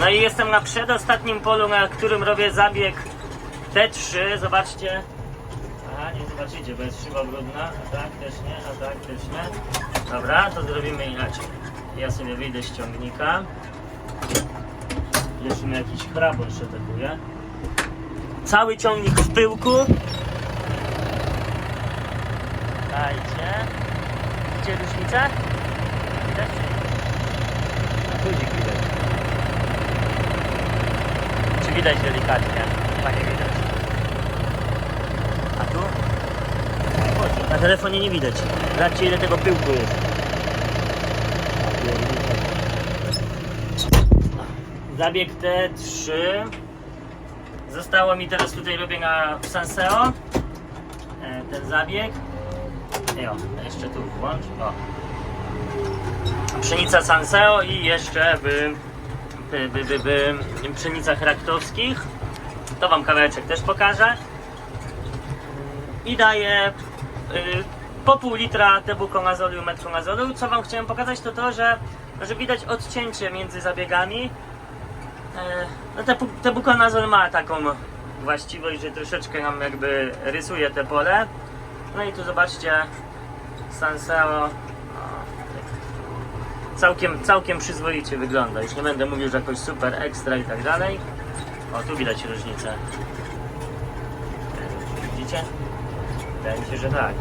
No i jestem na przedostatnim polu, na którym robię zabieg T3. Zobaczcie. Aha, nie zobaczycie, bo jest szyba brudna. A tak też nie, a tak też nie. Dobra, to zrobimy inaczej. Ja sobie wyjdę z ciągnika. Jeszcze mnie jakiś chrabor atakuje. Cały ciągnik w pyłku. Dajcie. Widzicie różnicę? Widać? Guzik widać. Czy widać delikatnie? Widać. A tu? Na telefonie nie widać. Zobaczcie ile tego pyłku jest. Zabieg T3. Zostało mi teraz tutaj robię na Sanseo. E, Ten zabieg. Jo, jeszcze tu włącz. O. Pszenica Sanseo i jeszcze by, by, by, by, by pszenica Hraktowskich. To wam kawałeczek też pokażę. I daję y, po pół litra tebukonazolu i metronazolu. Co wam chciałem pokazać to to, że, że widać odcięcie między zabiegami. E, No te, tebukonazol ma taką właściwość, że troszeczkę nam jakby rysuje te pole. No i tu zobaczcie Sanseo. Całkiem, całkiem przyzwoicie wygląda. Już nie będę mówił, że jakoś super ekstra i tak dalej. O, tu widać różnicę. Widzicie? Wydaje mi się, że tak.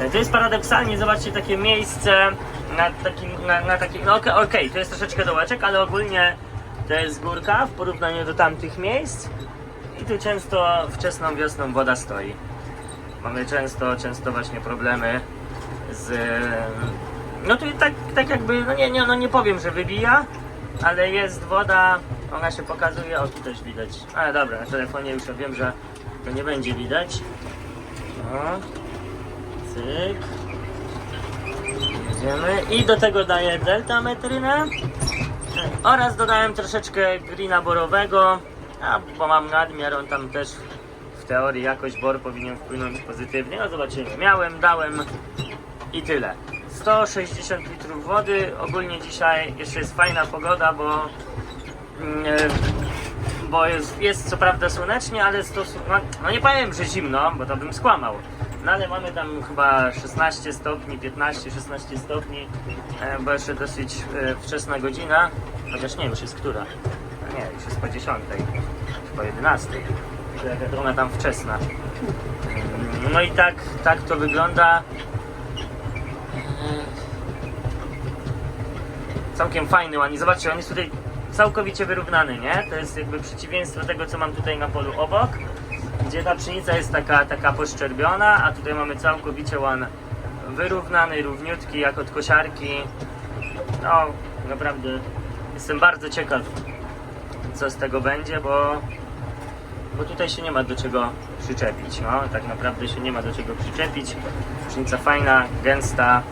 E, To jest paradoksalnie, zobaczcie, takie miejsce na takim, na, na takim, no okej, okej, to jest troszeczkę dołeczek, ale ogólnie to jest górka w porównaniu do tamtych miejsc i tu często wczesną wiosną woda stoi. Mamy często, często właśnie problemy z... No tu tak, tak jakby, no nie, nie, no nie powiem, że wybija, ale jest woda, ona się pokazuje, o tu też widać. Ale dobra, na telefonie już wiem, że to nie będzie widać. O, cyk. Jedziemy. I do tego daję delta metrynę. Oraz dodałem troszeczkę glina borowego, a bo mam nadmiar, on tam też w teorii jakoś bor powinien wpłynąć pozytywnie. No zobaczymy. Miałem, dałem i tyle. 160 litrów wody. Ogólnie dzisiaj jeszcze jest fajna pogoda, bo mm, e, bo jest, jest co prawda słonecznie, ale stosu, no, nie powiem, że zimno, bo to bym skłamał. No ale mamy tam chyba 16 stopni, 15-16 stopni, e, bo jeszcze dosyć e, wczesna godzina, chociaż nie, już jest która? No nie, już jest po 10, już po 11. To jaka ona tam wczesna. Mm, No i tak, tak to wygląda. Całkiem fajny ładnie. Zobaczcie, on jest tutaj całkowicie wyrównany, nie? To jest jakby przeciwieństwo tego, co mam tutaj na polu obok, gdzie ta pszenica jest taka, taka poszczerbiona, a tutaj mamy całkowicie łan wyrównany, równiutki, jak od kosiarki. No, naprawdę jestem bardzo ciekaw, co z tego będzie, bo, bo tutaj się nie ma do czego przyczepić, no, tak naprawdę się nie ma do czego przyczepić. Pszenica fajna, gęsta,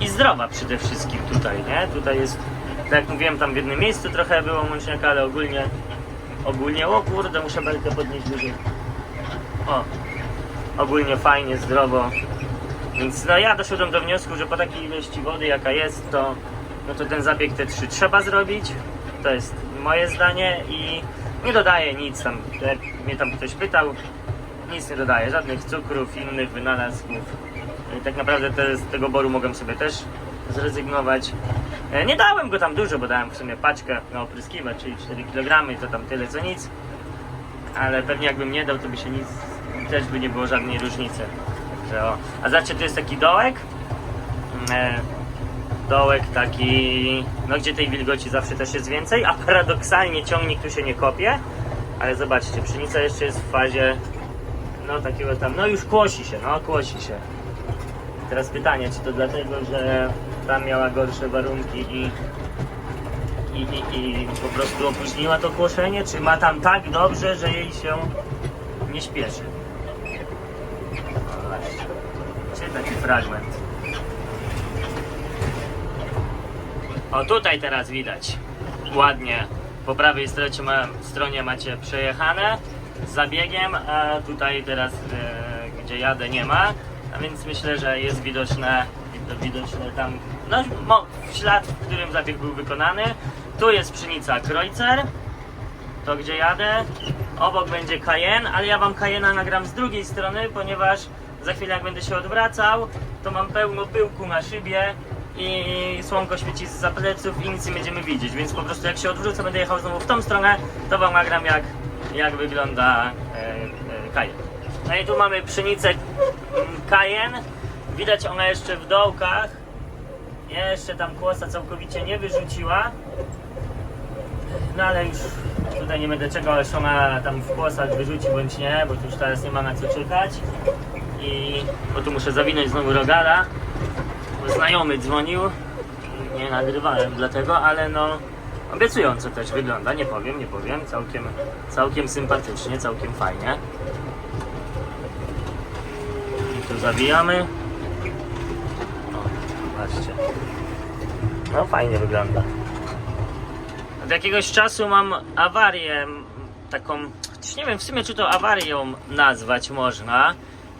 i zdrowa przede wszystkim tutaj, nie? Tutaj jest, tak jak mówiłem, tam w jednym miejscu trochę było mączniaka, ale ogólnie, ogólnie, o kurde, muszę belkę podnieść wyżej. O, ogólnie fajnie, zdrowo. Więc no ja doszedłem do wniosku, że po takiej ilości wody jaka jest, to, no to ten zabieg T3 trzeba zrobić. To jest moje zdanie i nie dodaję nic tam, jak mnie tam ktoś pytał, nic nie dodaję, żadnych cukrów, innych wynalazków. I tak naprawdę te, z tego boru mogłem sobie też zrezygnować. E, Nie dałem go tam dużo, bo dałem w sumie paczkę na opryskiwacz, czyli 4 kg, to tam tyle co nic. Ale pewnie jakbym nie dał, to by się nic, też by nie było żadnej różnicy. Także o. A zobaczcie, tu jest taki dołek. E, dołek taki, no gdzie tej wilgoci zawsze też jest więcej, a paradoksalnie ciągnik tu się nie kopie. Ale zobaczcie, pszenica jeszcze jest w fazie, no takiego tam, no już kłosi się, no kłosi się. Teraz pytanie, czy to dlatego, że tam miała gorsze warunki i, i, i, i po prostu opóźniła to kłoszenie, czy ma tam tak dobrze, że jej się nie śpieszy? Czy taki fragment? O tutaj teraz widać ładnie. Po prawej stronie, ma, stronie macie przejechane z zabiegiem, a tutaj teraz e, gdzie jadę nie ma. A więc myślę, że jest widoczne, widoczne tam no, mo- ślad, w którym zabieg był wykonany. Tu jest pszenica Kreuzer, to gdzie jadę. Obok będzie Cayenne, ale ja wam Cayenne'a nagram z drugiej strony, ponieważ za chwilę jak będę się odwracał, to mam pełno pyłku na szybie i słonko świeci z pleców i nic nie będziemy widzieć, więc po prostu jak się odwrócę, będę jechał znowu w tą stronę, to wam nagram jak, jak wygląda e, e. No i tu mamy pszenicę mm, Cayenne, widać ona jeszcze w dołkach, jeszcze tam kłosa całkowicie nie wyrzuciła, no ale już tutaj nie będę czekał, aż ona tam w kłosach wyrzuci bądź nie, bo tu już teraz nie ma na co czekać. I bo tu muszę zawinąć znowu rogala. Bo znajomy dzwonił. Nie nagrywałem dlatego, ale no obiecująco też wygląda, nie powiem, nie powiem. Całkiem, całkiem sympatycznie, całkiem fajnie. I tu zawijamy. O, zobaczcie. No fajnie wygląda. Od jakiegoś czasu mam awarię taką, nie wiem w sumie czy to awarią nazwać można.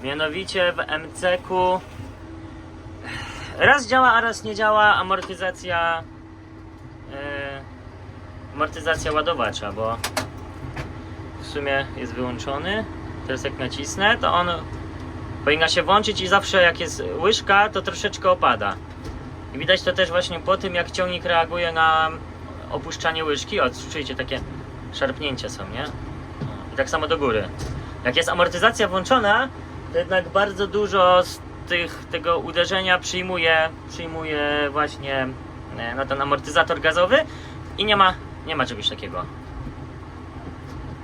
Mianowicie w MCK-u raz działa, a raz nie działa amortyzacja e, amortyzacja ładowacza, bo w sumie jest wyłączony. Teraz jak nacisnę, to on powinna się włączyć i zawsze jak jest łyżka, to troszeczkę opada. I widać to też właśnie po tym, jak ciągnik reaguje na opuszczanie łyżki. O, czujcie, takie szarpnięcia są, nie? I tak samo do góry. Jak jest amortyzacja włączona, to jednak bardzo dużo z tych, tego uderzenia przyjmuje, przyjmuje właśnie e, no, ten amortyzator gazowy i nie ma, nie ma czegoś takiego.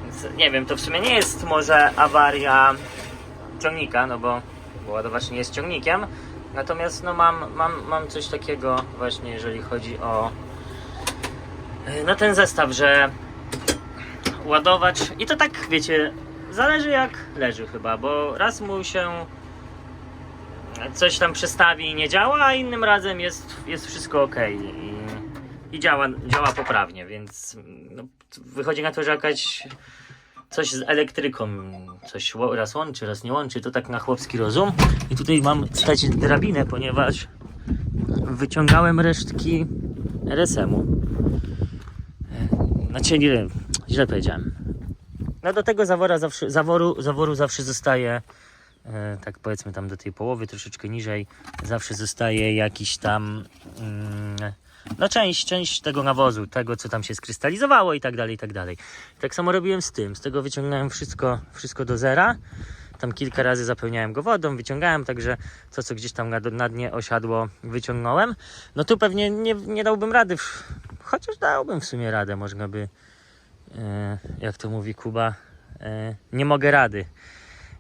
Więc nie wiem, to w sumie nie jest może awaria ciągnika, no bo, bo ładowacz nie jest ciągnikiem. Natomiast no mam, mam, mam coś takiego właśnie, jeżeli chodzi o e, no ten zestaw, że ładowacz i to tak wiecie, zależy jak leży chyba, bo raz mu się coś tam przestawi i nie działa, a innym razem jest, jest wszystko ok i, i działa, działa poprawnie, więc no, wychodzi na to, że jakaś coś z elektryką, coś raz łączy, raz nie łączy, to tak na chłopski rozum. I tutaj mam stać drabinę, ponieważ wyciągałem resztki RSM-u. E, Znaczy, nie, źle powiedziałem. No do tego zawora zawsze, zaworu, zaworu zawsze zostaje, e, tak powiedzmy tam do tej połowy, troszeczkę niżej, zawsze zostaje jakiś tam, mm, no część, część tego nawozu, tego co tam się skrystalizowało i tak dalej, i tak dalej. Tak samo robiłem z tym, z tego wyciągnąłem wszystko, wszystko do zera. Tam kilka razy zapełniałem go wodą, wyciągałem, także to, co gdzieś tam na, na dnie osiadło, wyciągnąłem. No tu pewnie nie, nie dałbym rady, chociaż dałbym w sumie radę, można by, e, jak to mówi Kuba, e, nie mogę rady.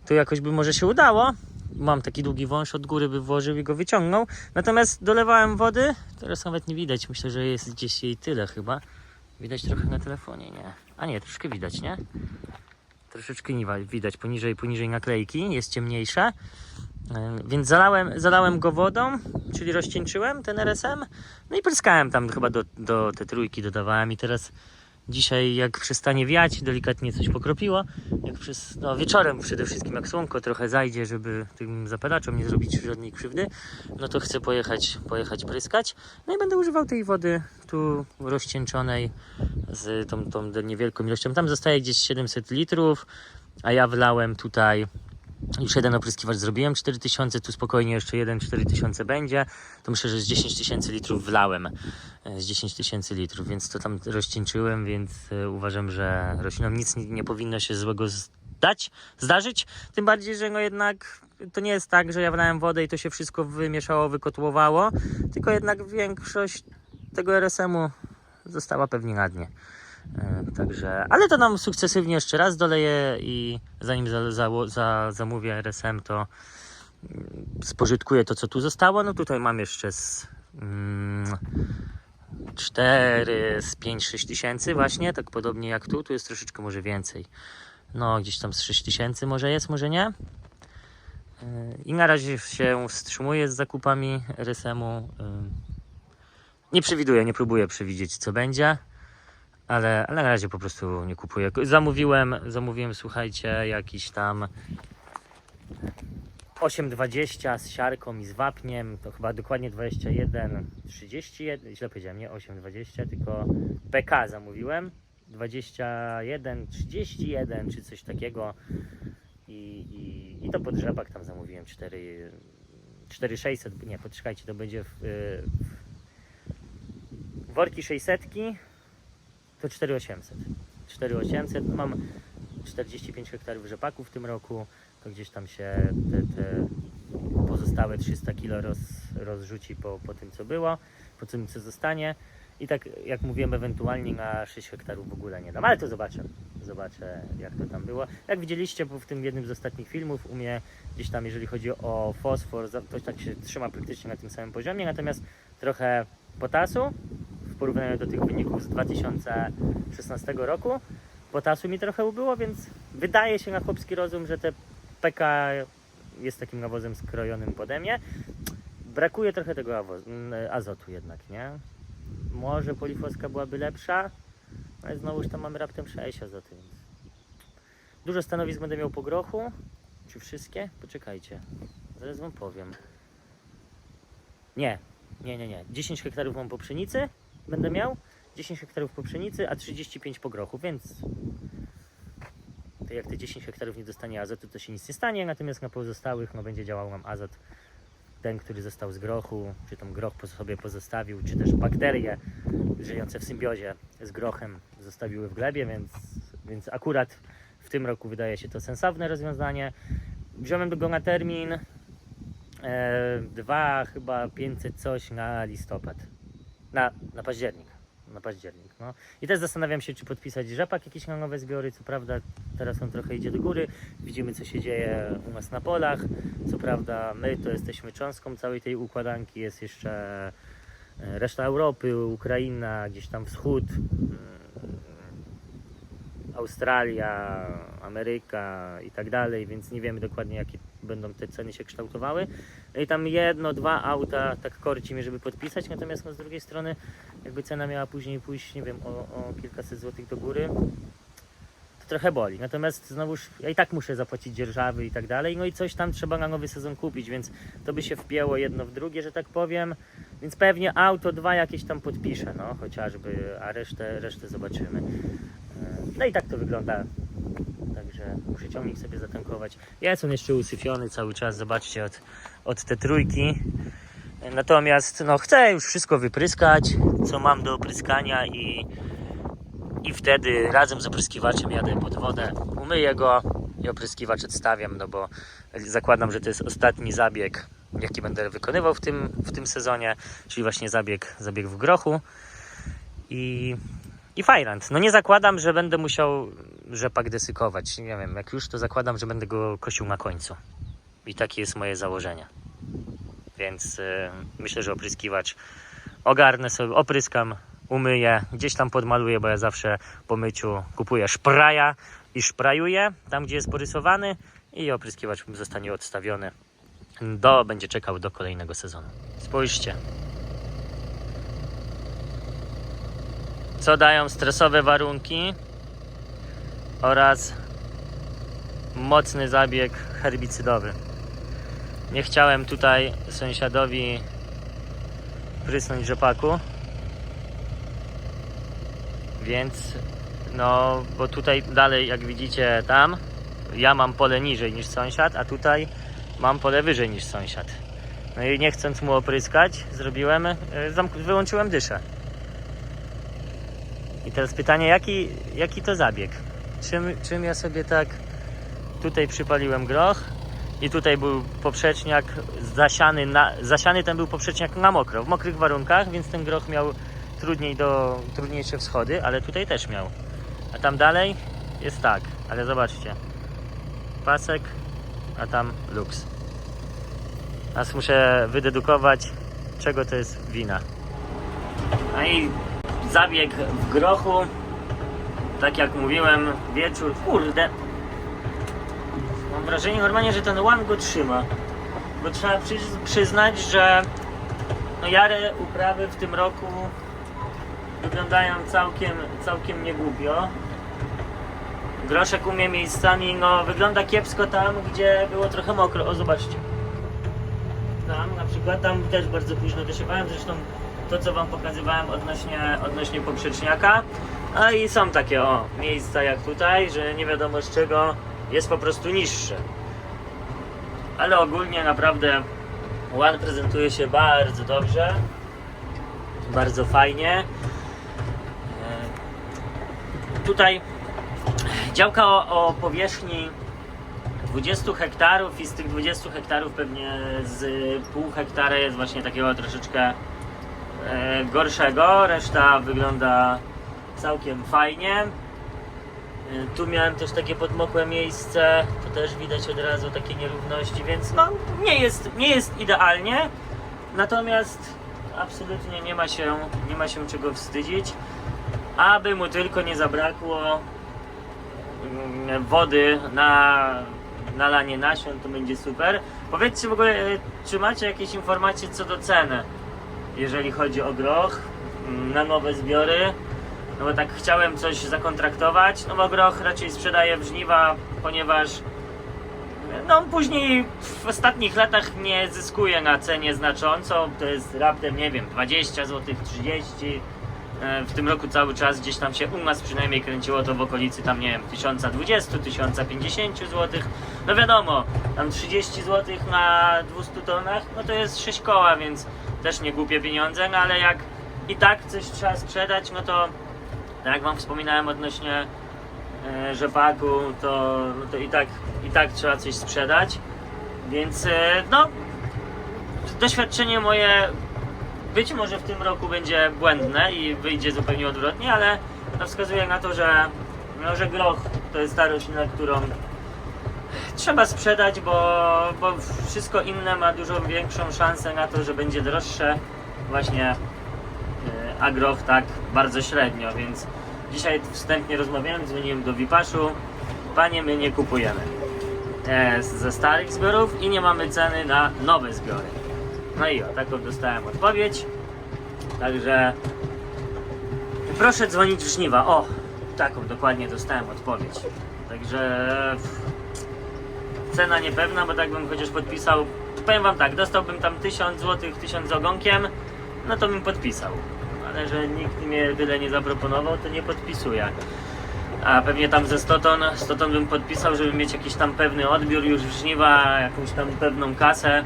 Tu jakoś by może się udało. Mam taki długi wąż od góry, by włożył i go wyciągnął. Natomiast dolewałem wody, teraz nawet nie widać. Myślę, że jest gdzieś jej tyle chyba. Widać trochę na telefonie, nie? A nie, troszkę widać, nie? Troszeczkę nie widać poniżej, poniżej naklejki, jest ciemniejsze. E, Więc zalałem, zalałem go wodą, czyli rozcieńczyłem ten RSM. No i pryskałem tam chyba do, do te trójki dodawałem i teraz dzisiaj jak przestanie wiać, delikatnie coś pokropiło, jak przez, no wieczorem przede wszystkim jak słonko trochę zajdzie, żeby tym zapalaczom nie zrobić żadnej krzywdy, no to chcę pojechać, pojechać pryskać. No i będę używał tej wody tu rozcieńczonej z tą, tą niewielką ilością. Tam zostaje gdzieś 700 litrów, a ja wlałem tutaj już jeden opryskiwacz zrobiłem, 4000, tu spokojnie jeszcze jeden 4000 będzie. To myślę, że z 10 tysięcy litrów wlałem. e, Z 10 tysięcy litrów, więc to tam rozcieńczyłem, więc e, uważam, że roślinom nic nie, powinno się złego zdać, zdarzyć. Tym bardziej, że no jednak to nie jest tak, że ja wlałem wodę i to się wszystko wymieszało, wykotłowało, tylko jednak większość tego RSM-u została pewnie na dnie. E, Także, ale to nam sukcesywnie jeszcze raz doleję i zanim za, za, za, zamówię RSM, to mm, spożytkuję to, co tu zostało. No tutaj mam jeszcze z mm, 4, z 5, 6 tysięcy właśnie, tak podobnie jak tu. Tu jest troszeczkę może więcej. No, gdzieś tam z 6 tysięcy może jest, może nie. E, I na razie się wstrzymuję z zakupami RSM-u. Ym, Nie przewiduję, nie próbuję przewidzieć, co będzie ale, ale na razie po prostu nie kupuję. Zamówiłem, zamówiłem, słuchajcie, jakiś tam 8,20 z siarką i z wapniem, to chyba dokładnie 21, 31, źle powiedziałem, nie 8,20, tylko PK zamówiłem. 21, 31 czy coś takiego. I, i, i to pod rzepak tam zamówiłem 4, 4600, nie, poczekajcie, to będzie w, y, w worki 600 to 4800. 4800, no mam 45 hektarów rzepaku w tym roku, to gdzieś tam się te, te pozostałe 300 kilo roz, rozrzuci po, po tym co było, po tym co zostanie. I tak jak mówiłem, ewentualnie na 6 hektarów w ogóle nie dam, ale to zobaczę. Zobaczę jak to tam było. Jak widzieliście w tym jednym z ostatnich filmów, u mnie gdzieś tam jeżeli chodzi o fosfor, to tak się trzyma praktycznie na tym samym poziomie, natomiast trochę potasu porównaniu do tych wyników z 2016 roku. Potasu mi trochę ubyło, więc wydaje się na chłopski rozum, że te PK jest takim nawozem skrojonym pode mnie. Brakuje trochę tego azotu jednak, nie? Może polifoska byłaby lepsza, ale znowuż tam mamy raptem 6 azoty, więc... Dużo stanowisk będę miał po grochu. Czy wszystkie? Poczekajcie. Zaraz wam powiem. Nie, nie, nie, nie. 10 hektarów mam po pszenicy, będę miał. 10 hektarów po pszenicy, a 35 po grochu, więc to jak te 10 hektarów nie dostanie azotu, to się nic nie stanie, natomiast na pozostałych no, będzie działał nam azot ten, który został z grochu, czy tam groch po sobie pozostawił, czy też bakterie żyjące w symbiozie z grochem zostawiły w glebie, więc, więc akurat w tym roku wydaje się to sensowne rozwiązanie. Wziąłem go na termin e, dwa, chyba 500 coś na listopad, na, na październik. Na październik, no. I też zastanawiam się, czy podpisać rzepak jakiś na nowe zbiory. Co prawda, teraz on trochę idzie do góry. Widzimy, co się dzieje u nas na polach. Co prawda, my to jesteśmy cząstką całej tej układanki. Jest jeszcze e, reszta Europy, Ukraina, gdzieś tam wschód, mm, Australia, Ameryka i tak dalej, więc nie wiemy dokładnie, jakie będą te ceny się kształtowały. No I tam jedno, dwa auta tak korci żeby podpisać, natomiast no, z drugiej strony, jakby cena miała później pójść, nie wiem, o, o kilkaset złotych do góry, to trochę boli. Natomiast znowuż ja i tak muszę zapłacić dzierżawy i tak dalej, no i coś tam trzeba na nowy sezon kupić, więc to by się wpięło jedno w drugie, że tak powiem. Więc pewnie auto dwa jakieś tam podpiszę, no chociażby, a resztę, resztę zobaczymy. E, No i tak to wygląda. Także muszę ciągnik sobie zatankować. Jest on jeszcze usyfiony cały czas, zobaczcie, od, od te trójki. Natomiast no, chcę już wszystko wypryskać, co mam do opryskania i, i wtedy razem z opryskiwaczem jadę pod wodę, umyję go i opryskiwacz odstawiam, no bo zakładam, że to jest ostatni zabieg, jaki będę wykonywał w tym, w tym sezonie, czyli właśnie zabieg, zabieg w grochu i, i fajrant. No nie zakładam, że będę musiał rzepak desykować, nie wiem, jak już to zakładam, że będę go kosił na końcu i takie jest moje założenie. Więc y, myślę, że opryskiwacz ogarnę sobie, opryskam, umyję, gdzieś tam podmaluję, bo ja zawsze po myciu kupuję szpraja i szprajuję tam, gdzie jest porysowany i opryskiwacz zostanie odstawiony. Do, będzie czekał do kolejnego sezonu. Spójrzcie. Co dają stresowe warunki oraz mocny zabieg herbicydowy. Nie chciałem tutaj sąsiadowi prysnąć rzepaku. Więc no, bo tutaj dalej jak widzicie tam, ja mam pole niżej niż sąsiad, a tutaj mam pole wyżej niż sąsiad. No i nie chcąc mu opryskać, zrobiłem, zamk- wyłączyłem dyszę. I teraz pytanie, jaki, jaki to zabieg? Czym, czym ja sobie tak tutaj przypaliłem groch i tutaj był poprzeczniak zasiany, na, zasiany ten był poprzeczniak na mokro, w mokrych warunkach, więc ten groch miał trudniej do, trudniejsze wschody, ale tutaj też miał. A tam dalej jest tak, ale zobaczcie. Pasek, a tam luks. Teraz muszę wydedukować, czego to jest wina. No i zabieg w grochu. Tak jak mówiłem, wieczór. Kurde. Mam wrażenie normalnie, że ten łan go trzyma. Bo trzeba przyz- przyznać, że no jare uprawy w tym roku wyglądają całkiem, całkiem niegłupio. Groszek u mnie miejscami, no wygląda kiepsko tam, gdzie było trochę mokro. O, zobaczcie. Tam na przykład, tam też bardzo późno dosiewałem, zresztą to co wam pokazywałem odnośnie, odnośnie poprzeczniaka. A i są takie o, miejsca jak tutaj, że nie wiadomo z czego jest po prostu niższe. Ale ogólnie naprawdę One prezentuje się bardzo dobrze. Bardzo fajnie. E, Tutaj działka o, o powierzchni 20 hektarów i z tych 20 hektarów pewnie z pół hektara jest właśnie takiego troszeczkę e, gorszego. Reszta wygląda całkiem fajnie. E, Tu miałem też takie podmokłe miejsce, to też widać od razu takie nierówności, więc no nie jest, nie jest idealnie. Natomiast absolutnie nie ma się, nie ma się czego wstydzić. Aby mu tylko nie zabrakło mm, wody na nalanie nasion, to będzie super. Powiedzcie w ogóle, e, czy macie jakieś informacje co do ceny, jeżeli chodzi o groch mm, na nowe zbiory? No bo tak chciałem coś zakontraktować, no bo groch raczej sprzedaję w żniwa, ponieważ no później w ostatnich latach nie zyskuje na cenie znacząco, to jest raptem, nie wiem, 20 zł, 30 E, w tym roku cały czas gdzieś tam się u nas przynajmniej kręciło to w okolicy tam nie wiem 1020, 1050 zł. No wiadomo, tam 30 zł na 200 tonach, no to jest 6 koła, więc też nie głupie pieniądze, no ale jak i tak coś trzeba sprzedać, no to tak jak wam wspominałem odnośnie e, rzepaku, to, no to i tak i tak trzeba coś sprzedać. Więc e, no doświadczenie moje być może w tym roku będzie błędne i wyjdzie zupełnie odwrotnie, ale no wskazuje na to, że, no, że groch to jest ta roślina, którą trzeba sprzedać, bo, bo wszystko inne ma dużo większą szansę na to, że będzie droższe właśnie, a tak bardzo średnio, więc dzisiaj wstępnie rozmawiałem, dzwoniłem do Wipaszu, panie my nie kupujemy e, ze starych zbiorów i nie mamy ceny na nowe zbiory. No i o, taką dostałem odpowiedź. Także proszę dzwonić w żniwa. O, taką dokładnie dostałem odpowiedź. Także cena niepewna, bo tak bym chociaż podpisał. Powiem wam tak, dostałbym tam 1000 zł, 1000 z ogonkiem, no to bym podpisał. Że nikt mnie tyle nie zaproponował, to nie podpisuję. A pewnie tam ze 100 ton, 100 ton bym podpisał, żeby mieć jakiś tam pewny odbiór już w żniwa, jakąś tam pewną kasę.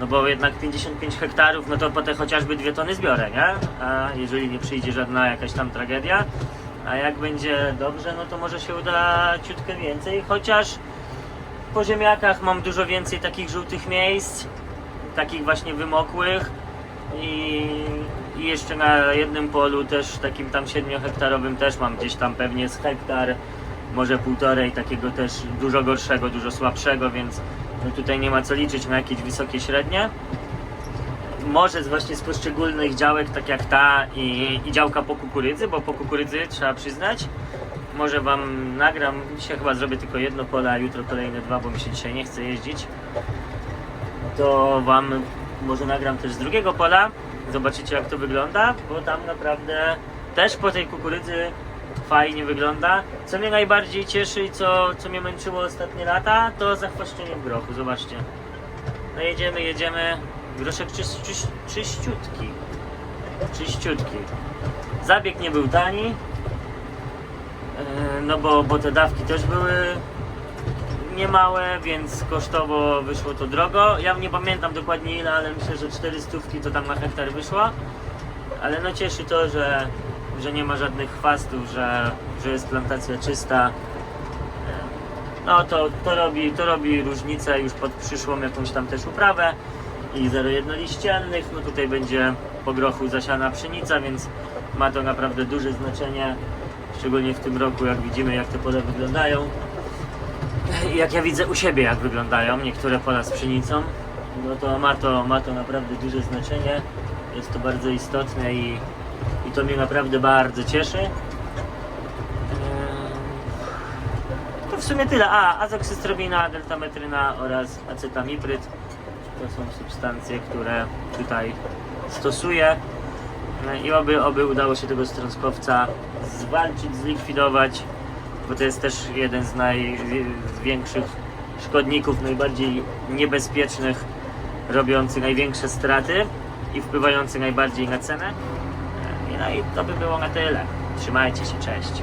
No bo jednak 55 hektarów, no to po te chociażby dwie tony zbiorę, nie? A jeżeli nie przyjdzie żadna jakaś tam tragedia, a jak będzie dobrze, no to może się uda ciutkę więcej, chociaż po ziemniakach mam dużo więcej takich żółtych miejsc, takich właśnie wymokłych i, i jeszcze na jednym polu też takim tam 7 hektarowym też mam gdzieś tam pewnie z hektar, może półtorej takiego też dużo gorszego, dużo słabszego, więc no tutaj nie ma co liczyć na jakieś wysokie średnie. Może z właśnie z poszczególnych działek, tak jak ta i, i działka po kukurydzy, bo po kukurydzy trzeba przyznać. Może wam nagram, dzisiaj chyba zrobię tylko jedno pole, a jutro kolejne dwa, bo mi się dzisiaj nie chce jeździć. To wam może nagram też z drugiego pola. Zobaczycie jak to wygląda, bo tam naprawdę też po tej kukurydzy fajnie wygląda. Co mnie najbardziej cieszy i co, co mnie męczyło ostatnie lata, to zachwaszczenie w grochu. Zobaczcie. No jedziemy, jedziemy. Groszek czyś, czyś, czyściutki. Czyściutki. Zabieg nie był tani. Yy, No bo, bo te dawki też były niemałe, więc kosztowo wyszło to drogo. Ja nie pamiętam dokładnie ile, ale myślę, że 400 to tam na hektar wyszło. Ale no cieszy to, że, że nie ma żadnych chwastów, że, że jest plantacja czysta. No to, to, robi, to robi różnicę już pod przyszłą jakąś tam też uprawę i zero jednoliściennych. No tutaj będzie po grochu zasiana pszenica, więc ma to naprawdę duże znaczenie. Szczególnie w tym roku, jak widzimy, jak te pola wyglądają. Jak ja widzę u siebie, jak wyglądają niektóre pola z pszenicą, no to ma to, ma to naprawdę duże znaczenie. Jest to bardzo istotne i, i to mnie naprawdę bardzo cieszy. Eee, To w sumie tyle. A, azoksystrobina, deltametryna oraz acetamipryd to są substancje, które tutaj stosuję. No i oby, oby udało się tego strąskowca zwalczyć, zlikwidować, bo to jest też jeden z największych szkodników, najbardziej niebezpiecznych, robiący największe straty i wpływający najbardziej na cenę. No i to by było na tyle. Trzymajcie się, cześć.